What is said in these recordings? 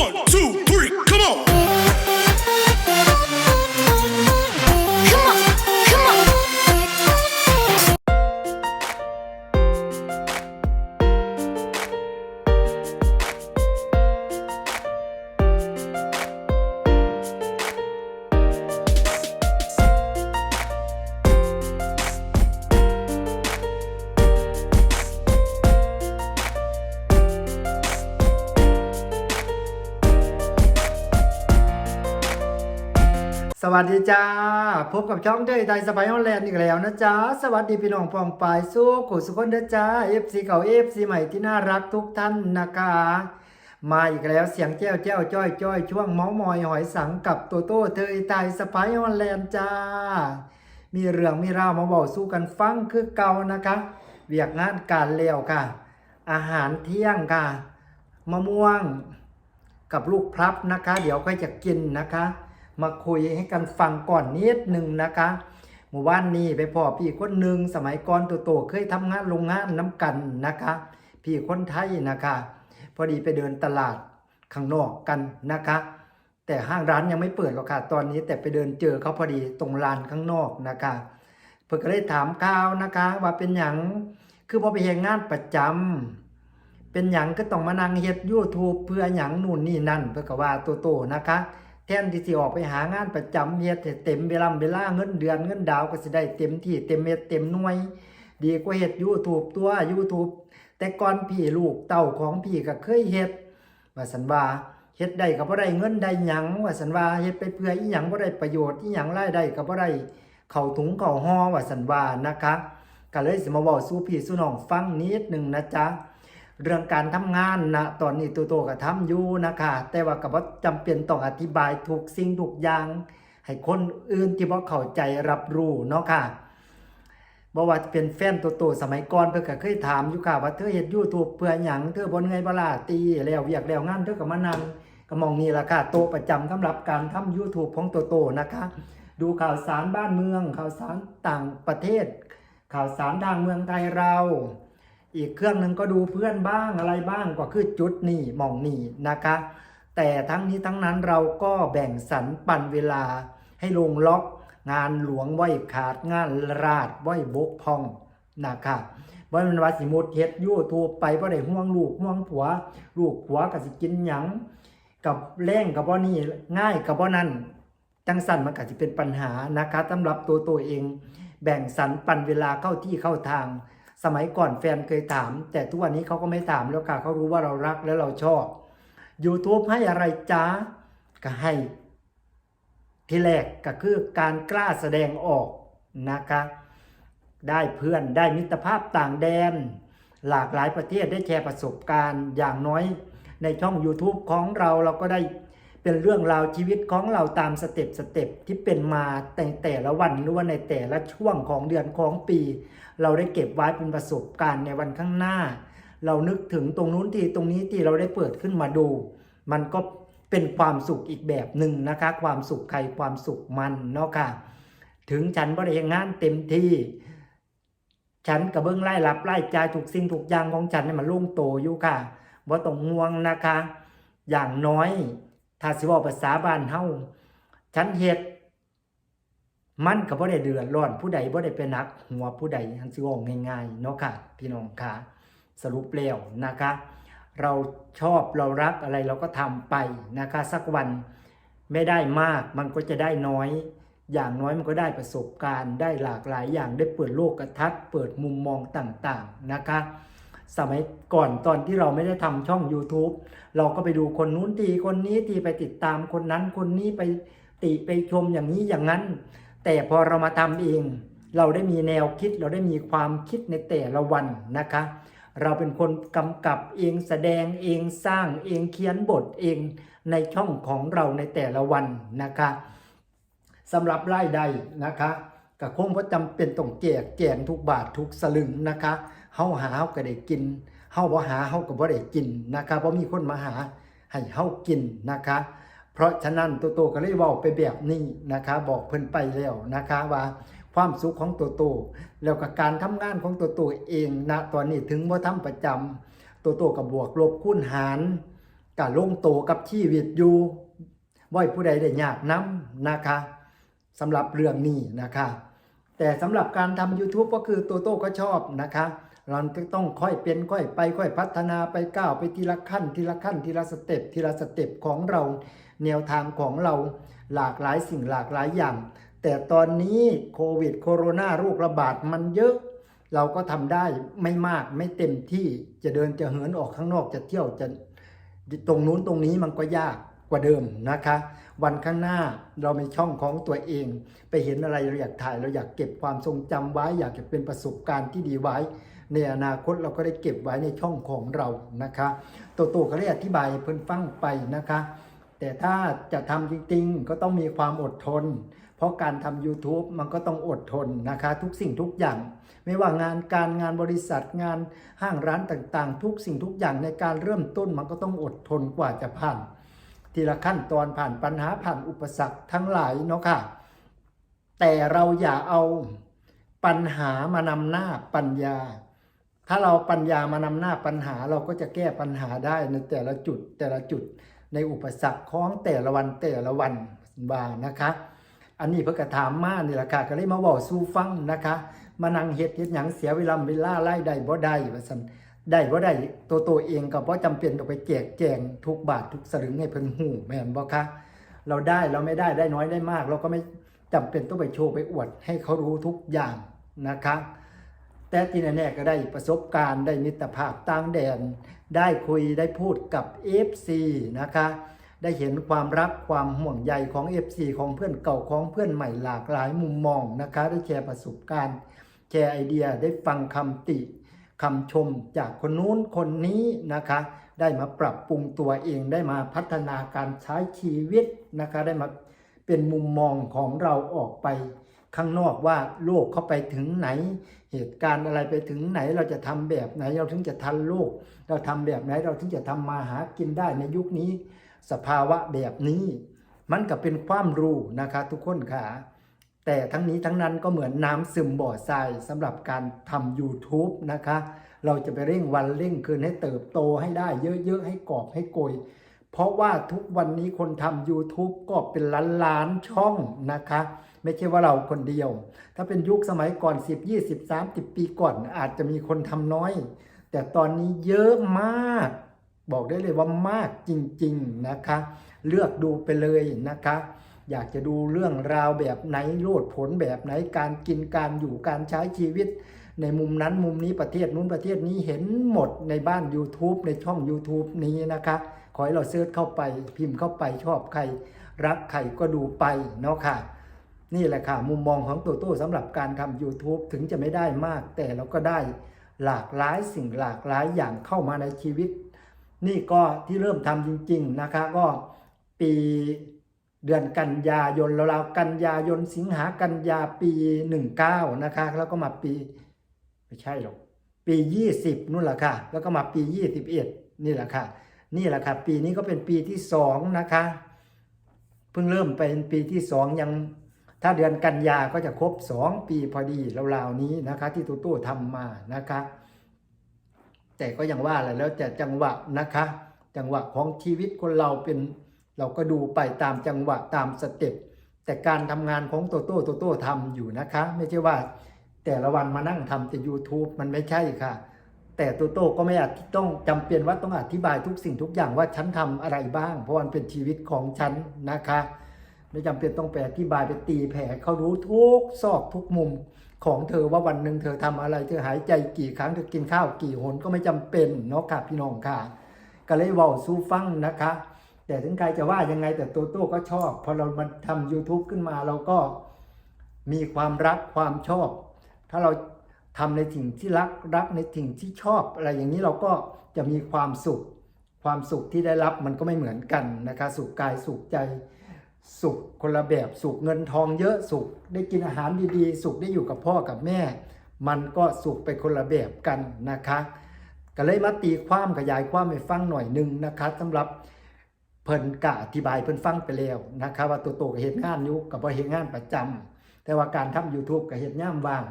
One, two, วัสดีจ้า พบกับช่องเดยไทยสบายฮอลแลนด์อีกแล้วนะจ๊ะ สวัสดีพี่น้องปองปายสู้กุสุคนเด้อจ้า FC เก่า FC ใหม่ที่น่ารักทุกท่านนะคะมาอีกแล้วเสียงแจ้วแจ้วจ้อยจ้อยช่วงเมาส์มอยหอยสังกับโตโต้เธอไทยสบายฮอลแลนด์จ้า มีเรื่องมีราวมาบอกสู้กันฟังคือเก่านะคะ เวียกงานการเลี้ยวค่ะ อาหารเที่ยงค่ะ มะม่วงกับลูกพลับนะคะ เดี๋ยวค่อยจะกินนะคะ มาคุยให้กันฟังก่อนนิดหนึ่งนะคะหมู่บ้านนี้ไปพ่อพี่คนหนึ่งสมัยก่อนโตๆเคยทำงานโรงงานน้ำกันนะคะ พี่คนไทยนะคะ พอดีไปเดินตลาดข้างนอกกันนะคะ แต่ห้างร้านยังไม่เปิดหรอกค่ะตอนนี้แต่ไปเดินเจอเขาพอดีตรงลานข้างนอกนะคะเพื่อก็เลยถามข่าวนะคะ ว่าเป็นอย่างคือพอไปเห็นงานประจำเป็นหยังก็ต้องมานั่งเฮ็ด YouTube เพื่อหยังนู่นนี่นั่น เพื่อก็ว่าโตๆนะคะ ทนที่สิออกไปหางานประจำเฮ็ดเต็มเวลาเวลาเงินเดือนเงินดาวก็สิได้เต็มที่เต็มเม็ดเต็มหน่วย ดีกว่าเฮ็ด YouTube ตัว YouTube แต่ก่อนพี่ลูกเต้าของพี่ก็เคยเฮ็ดว่าสันว่าเฮ็ดได้ก็บ่ได้เงินได้หยังว่าสันว่าเฮ็ดไปเพื่ออีหยังบ่ได้ประโยชน์อีหยังรายได้ก็บ่ได้เข้าถุงเข้าห่อว่าสันว่านะคะก็เลยสิมาเว้าสู่พี่สู่น้องฟังนิดหนึงนะจ๊ะ เรื่องการทำงานนะตอนนี้ตัวโตก็ทำอยู่นะคะ แต่ว่าก็บ่จำเป็นต้องอธิบายทุกสิ่งทุกอย่าง ให้คนอื่นที่บ่เข้าใจรับรู้เนาะค่ะบ่ว่าจะเป็นแฟนตัวโตสมัยก่อนเพิ่นก็เคยถามอยู่ค่ะว่าเธอเฮ็ด YouTube เพื่อหยังเธอบ่เหนื่อยบ่ล่ะตีแล้วเวียกแล้วงานเธอก็มานั่งก็มองนี่ล่ะค่ะโตประจำสำหรับการทำ YouTube ของตัวโตนะคะ ดูข่าวสารบ้านเมือง ข่าวสารต่างประเทศ ข่าวสารทางเมืองไทยเรา อีกเครื่องหนึ่งก็ดูเพื่อนบ้างอะไรบ้างก็คือจุดนี่หมองนี่นะคะ แต่ทั้งนี้ทั้งนั้นเราก็แบ่งสรรปันเวลาให้ลงล็อก งานหลวงไว้ขาดงานราดไว้บกพองนะคะว่ามันว่าสิมุดเฮ็ดยูทูบไปบ่ได้ห่วงลูกห่วงผัว ลูกผัวก็สิกินหยังกับแรงกับบ่นี่ง่ายกับบ่นั่นจังสั่นมันก็สิเป็นปัญหานะคะสำหรับตัวตัวเอง แบ่งสรรปันเวลาเข้าที่เข้าทาง สมัยก่อนแฟนเคยถาม แต่ทุกวันนี้เขาก็ไม่ถามแล้วค่ะเขารู้ว่าเรารักและเราชอบ YouTube ให้อะไรจ้าก็ให้ ที่แรกก็คือการกล้าแสดงออกนะคะ ได้เพื่อนได้มิตรภาพต่างแดน หลากหลายประเทศได้แชร์ประสบการณ์อย่างน้อย ในช่อง YouTube ของเราเราก็ได้ เป็นเรื่องราวชีวิตของเราตามสเต็ปสเต็ปที่เป็นมาแต่แต่ละวันหรือว่าในแต่ละช่วงของเดือนของปี เราได้เก็บไว้เป็นประสบการณ์ในวันข้างหน้า เรานึกถึงตรงนู้นที่ตรงนี้ที่เราได้เปิดขึ้นมาดู มันก็เป็นความสุขอีกแบบหนึ่งนะคะ ความสุขใครความสุขมันเนาะค่ะ ถึงฉันบริหารงานเต็มที่ฉันกับเบิ้องไล่รับไล่ใจถูกสิ่งถูกอย่างของฉันเนี่ยมันลุ่งโตอยู่ค่ะว่าต้องห่วงนะคะ อย่างน้อย ถ้าสิเว่าภาษาบ้านเฮาฉันเฮ็ดมันก็บ่ได้เดือดร้อนผู้ใดบ่ได้เป็นนัก หัวผู้ใดทันสิเว่าง่ายๆเนาะค่ะ พี่น้องค่ะสรุปแล้วนะคะ เราชอบเรารักอะไรเราก็ทำไปนะคะ สักวันไม่ได้มากมันก็จะได้น้อย อย่างน้อยมันก็ได้ประสบการณ์ ได้หลากหลายอย่างได้เปิดโลกกระทัดเปิดมุมมองต่างๆนะคะ สมัยก่อนตอนที่เราไม่ได้ทำช่อง YouTube เราก็ไปดูคนนู้นทีคนนี้ทีไปติดตามคนนั้นคนนี้ไปติไปชมอย่างนี้อย่างนั้น แต่พอเรามาทำเอง เราได้มีแนวคิดเราได้มีความคิดในแต่ละวันนะคะ เราเป็นคนกำกับเองแสดงเองสร้างเองเขียนบทเองในช่องของเราในแต่ละวันนะคะสำหรับรายได้นะคะก็คงว่าจำเป็นต้องแจกแจงทุกบาททุกสลึงนะคะ เฮาหาเฮาก็ได้กินเฮาบ่หาเฮาก็บ่ได้กินนะคะเพราะมีคนมาหาให้เฮากินนะคะ เพราะฉะนั้นตัวโตก็เลยเว้าไปแบบนี้นะคะ บอกเพิ่นไปแล้วนะคะว่าความสุขของตัวโตแล้วก็การทำงานของตัวโตเองนะตอนนี้ถึงว่าทำประจำตัวโตกับบวกลบคูณหารกะลงโตกับชีวิตอยู่บ่อยผู้ใดได้ยากน้ำนะคะสำหรับเรื่องนี้นะคะ แต่สำหรับการทำ YouTube ก็คือตัวโต้ก็ชอบนะคะ เราต้องค่อยเป็นค่อยไปค่อยพัฒนาไปก้าวไปทีละขั้นทีละขั้นทีละสเต็ปทีละสเต็ปของเรา แนวทางของเราหลากหลายสิ่งหลากหลายอย่าง แต่ตอนนี้โควิดโคโรนาโรคระบาดมันเยอะ เราก็ทำได้ไม่มากไม่เต็มที่จะเดินจะเหินออกข้างนอกจะเที่ยวจะตรงนู้นตรงนี้มันก็ยากกว่าเดิมนะคะ วันข้างหน้าเรามีช่องของตัวเอง ไปเห็นอะไรเราอยากถ่ายเราอยากเก็บความทรงจำไว้ อยากจะเป็นประสบการณ์ที่ดีไว้ ในอนาคตเราก็ได้เก็บไว้ในช่องของเรานะคะโตโตก็ได้อธิบายเพิ่นฟังไปนะคะ แต่ถ้าจะทำจริงๆ ก็ต้องมีความอดทน เพราะการทำ YouTube มันก็ต้องอดทนนะคะ ทุกสิ่งทุกอย่าง ไม่ว่างานการงานบริษัทงานห้างร้านต่างๆ ทุกสิ่งทุกอย่างในการเริ่มต้นมันก็ต้องอดทนกว่าจะผ่านทีละขั้นตอนผ่านปัญหาผ่านอุปสรรคทั้งหลายเนาะค่ะ แต่เราอย่าเอาปัญหามานำหน้าปัญญา ถ้าเราปัญญามานำหน้าปัญหาเราก็จะแก้ปัญหาได้ในแต่ละจุดแต่ละจุดในอุปสรรคของแต่ละวันแต่ละวันบางนะคะ อันนี้เพื่อกระถามมานี่แหละค่ะก็เลยมาบอกสู้ฟังนะคะ มานั่งเฮ็ดเฮ็ดหยังเสียเวลาเวลาไล่ได้บ่ได้ว่าซั่นได้บ่ได้ตัวตัวเองก็บ่จำเป็นต้องไปแจกแจงทุกบาททุกสลึงให้เพิ่นฮู้แม่นบ่คะเราได้เราไม่ได้ได้น้อยได้มาก เราก็ไม่จำเป็นต้องไปโชว์ไปอวดให้เขารู้ทุกอย่างนะคะ แต่ที่แน่ๆก็ได้ประสบการณ์ได้มิตรภาพต่างแดน ได้คุยได้พูดกับ FC นะคะ ได้เห็นความรักความห่วงใยของ FC ของเพื่อนเก่าของเพื่อนใหม่หลากหลายมุมมองนะคะ ได้แชร์ประสบการณ์ แชร์ไอเดียได้ฟังคำติคำชมจากคนนู้นคนนี้นะคะ ได้มาปรับปรุงตัวเองได้มาพัฒนาการใช้ชีวิตนะคะ ได้มาเป็นมุมมองของเราออกไป ข้างนอกว่าโลกเข้าไปถึงไหน เหตุการณ์อะไรไปถึงไหนเราจะทำแบบไหนเราถึงจะทันโลก เราทำแบบไหนเราถึงจะทำมาหากินได้ในยุคนี้ สภาวะแบบนี้ มันก็เป็นความรู้นะคะทุกคนค่ะ แต่ทั้งนี้ทั้งนั้นก็เหมือนน้ำซึมบ่อทรายสำหรับการทำ YouTube นะคะ เราจะไปเร่งวันเร่งคืนให้เติบโตให้ได้เยอะๆให้กรอบให้โกยเพราะว่าทุกวันนี้คนทำ YouTube ก็เป็นล้านล้านๆช่องนะคะ ไม่ใช่ว่าเราคนเดียว ถ้าเป็นยุคสมัยก่อน 10 20 30 ปีก่อน อาจจะมีคนทำน้อย แต่ตอนนี้เยอะมาก บอกได้เลยว่ามากจริง ๆนะคะ เลือกดูไปเลยนะคะ อยากจะดูเรื่องราวแบบไหนโลดผลแบบไหนการกินการอยู่การใช้ชีวิต ในมุมนั้นมุมนี้ประเทศนู้นประเทศนี้เห็นหมดในบ้าน YouTube ในช่อง YouTube นี้นะคะขอให้เราเสิร์ชเข้าไปพิมพ์เข้าไปชอบใคร รักใครก็ดูไปเนาะค่ะ นี่แหละค่ะ มุมมองของตัวโต้สำหรับการทำ YouTube ถึงจะไม่ได้มาก แต่เราก็ได้หลากหลายสิ่งหลากหลายอย่างเข้ามาในชีวิต นี่ก็ที่เริ่มทำจริง ๆ นะคะก็ปีเดือนกันยายนราวๆกันยายนสิงหากันยาปี 19 นะคะ แล้วก็มาปีไม่ใช่หรอกปี 20 นู่นแหละค่ะ แล้วก็มาปี 21 นี่แหละค่ะ นี่แหละค่ะ ปีนี้ก็เป็นปีที่ 2 นะคะ เพิ่งเริ่มเป็นปีที่ 2 ยัง ถ้าเดือนกันยาก็จะครบ 2 ปีพอดีราวๆนี้นะคะ ที่ตูตู้ทำมานะคะ แต่ก็ยังว่าแหละแล้วแต่จังหวะนะคะ จังหวะของชีวิตคนเราเป็นเราก็ดูไปตามจังหวะตามสเต็ปแต่การทำงานของโตโต้โตโต้ทำอยู่นะคะ ไม่ใช่ว่า แต่ละวันมานั่งทำแต่ YouTube มันไม่ใช่ค่ะ แต่โตโต้ก็ไม่อาจต้องจำเป็นว่าต้องอธิบายทุกสิ่งทุกอย่างว่าฉันทำอะไรบ้าง เพราะมันเป็นชีวิตของฉันนะคะ ไม่จำเป็นต้องไปอธิบายไปตีแผ่ให้เขารู้ทุกซอกทุกมุมของเธอว่าวันหนึ่งเธอทำอะไร เธอหายใจกี่ครั้งเธอกินข้าวกี่หนก็ไม่จำเป็นเนาะค่ะพี่น้องค่ะ ก็เลยว่าสู้ฟังนะคะ แต่ถึงใครจะว่ายังไงแต่โตโต้ก็ชอบ พอเรามาทำ YouTube ขึ้นมาเราก็มีความรักความชอบ ถ้าเราทำในสิ่งที่รักรักในสิ่งที่ชอบ อะไรอย่างนี้เราก็จะมีความสุข ความสุขที่ได้รับมันก็ไม่เหมือนกันนะคะ สุขกายสุขใจ สุขคนละแบบสุขเงินทองเยอะสุขได้กินอาหารดีๆ สุขได้อยู่กับพ่อกับแม่ มันก็สุขไปคนละแบบกันนะคะ ก็เลยมาตีความขยายความให้ฟังหน่อยหนึงนะคะสำหรับเพิ่นกะอธิบายเพิ่นฟังไปแล้วนะคะว่าตัวโตก็เฮ็ดงานอยู่กับบ่เฮ็ดงานประจำแต่ว่าการทำ YouTube ก็เฮ็ดยามว่าง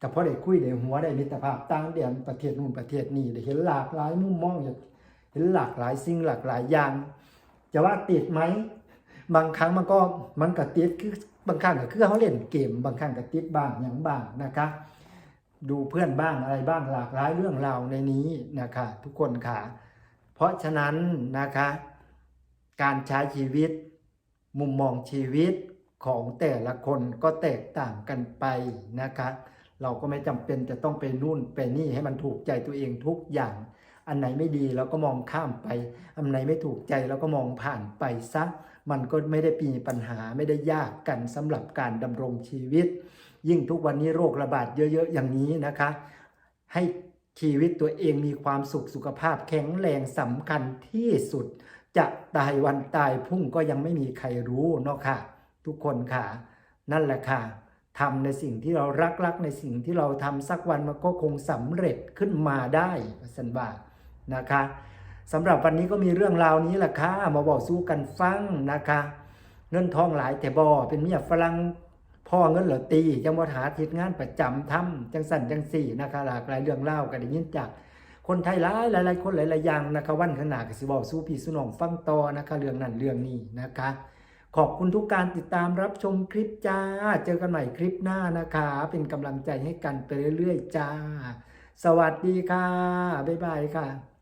ก็พอได้คุยได้หัวได้มิตรภาพต่างแดนประเทศนู้นประเทศนี้ได้เห็นหลากหลายมุมมองเห็นหลากหลายสิ่งหลากหลายอย่าง จะว่าติดไหม บางครั้งมันก็มันก็ติดคือบางครั้งก็คือเขาเล่นเกม บางครั้งก็ติดบ้างอย่างบ้างนะคะ ดูเพื่อนบ้างอะไรบ้างหลากหลายเรื่องราวในนี้นะคะ ทุกคนค่ะ เพราะฉะนั้นนะคะ การใช้ชีวิต มุมมองชีวิตของแต่ละคนก็แตกต่างกันไปนะคะ เราก็ไม่จำเป็นจะต้องไปนู่นไปนี่ให้มันถูกใจตัวเองทุกอย่าง อันไหนไม่ดีเราก็มองข้ามไป อันไหนไม่ถูกใจเราก็มองผ่านไปซะ มันก็ไม่ได้มีปัญหาไม่ได้ยากกันสำหรับการดำรงชีวิต ยิ่งทุกวันนี้โรคระบาดเยอะๆ อย่างนี้นะคะ ให้ชีวิตตัวเองมีความสุขสุขภาพแข็งแรงสำคัญที่สุด จะตายวันตายพุ่งก็ยังไม่มีใครรู้เนาะค่ะ ทุกคนค่ะ นั่นแหละค่ะทำในสิ่งที่เรารักรักในสิ่งที่เราทำสักวันมันก็คงสำเร็จขึ้นมาได้สันบานะคะ สำหรับวันนี้ก็มีเรื่องราวนี้แหละค่ะมาบอกสู้กันฟังนะคะ เงินทองหลายแต่บ่เป็นเมียฝรั่งพ่อเงินเหลือตีจังหวัดหาทิศงานประจำทำจังสันจังสี่นะคะหลากหลายเรื่องเล่ากันได้ยินจากคนไทยหลายหลายคนหลายหลายอย่างนะคะวันข้างหน้าก็สิบอกสู้พี่สุนองฟังต่อนะคะ เรื่องนั้นเรื่องนี้นะคะ ขอบคุณทุกการติดตามรับชมคลิปจ้า เจอกันใหม่คลิปหน้านะคะ เป็นกำลังใจให้กันไปเรื่อยๆจ้า สวัสดีค่ะ บ๊ายบายค่ะ